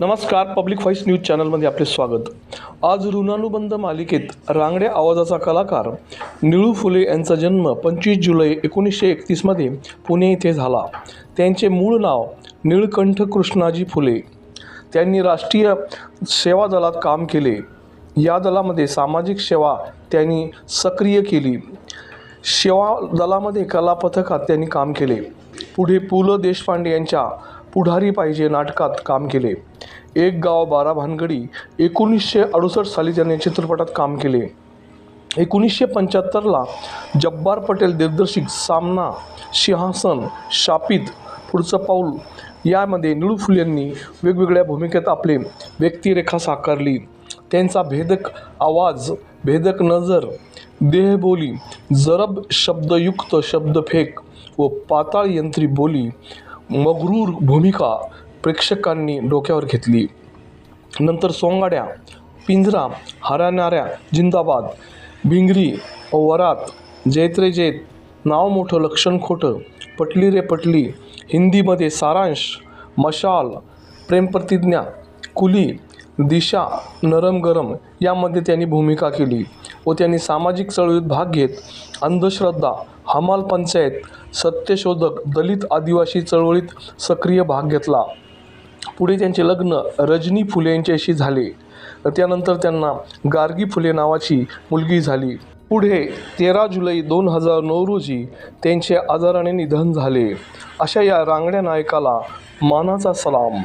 नमस्कार public voice news चॅनलमध्ये आपले स्वागत. आज ऋणानुबंध मालिकेत रांगड्या आवाजाचा कलाकार निळू फुले यांचा जन्म पंचवीस जुलै एकोणीसशे एकतीसमध्ये पुणे येथे झाला. त्यांचे मूळ नाव निळकंठ कृष्णाजी फुले. त्यांनी राष्ट्रीय सेवा दलात काम केले. या दलामध्ये सामाजिक सेवा त्यांनी सक्रिय केली. सेवा दलामध्ये कलापथकात त्यांनी काम केले. पुढे पु ल देशपांडे यांच्या पुढारी पाहिजे नाटकात काम केले. एक गाव बारा भानगडी एकोणीसशे अडुसष्ट साली त्यांनी चित्रपटात काम केले. एकोणीसशे पंच्याहत्तरला जब्बार पटेल दिग्दर्शित सामना सिंहासन शापित पुढचं पाऊल यामध्ये निळूफुल यांनी वेगवेगळ्या भूमिकेत आपले व्यक्तिरेखा साकारली. त्यांचा भेदक आवाज भेदक नजर देहबोली जरब शब्दयुक्त शब्दफेक व पाताळ यंत्री बोली मगरूर भूमिका प्रेक्षकांनी डोक्यावर घेतली. नंतर सोंगाड्या पिंजरा हराणाऱ्या जिंदाबाद भिंगरी वरात जैत रे जैत नाव मोठं लक्षण खोटं पटली रे पटली हिंदीमध्ये सारांश मशाल प्रेमप्रतिज्ञा कुली दिशा नरम गरम यामध्ये त्यांनी भूमिका केली व त्यांनी सामाजिक चळवळीत भाग घेत अंधश्रद्धा हमाल पंचायत सत्यशोधक दलित आदिवासी चळवळीत सक्रिय भाग घेतला. पुढे त्यांचे लग्न रजनी फुले यांच्याशी झाले. त्यानंतर त्यांना गार्गी फुले नावाची मुलगी झाली. पुढे तेरा जुलै दोन हजार नऊ रोजी त्यांचे आजाराने निधन झाले. अशा या रांगड्या नायकाला मानाचा सलाम.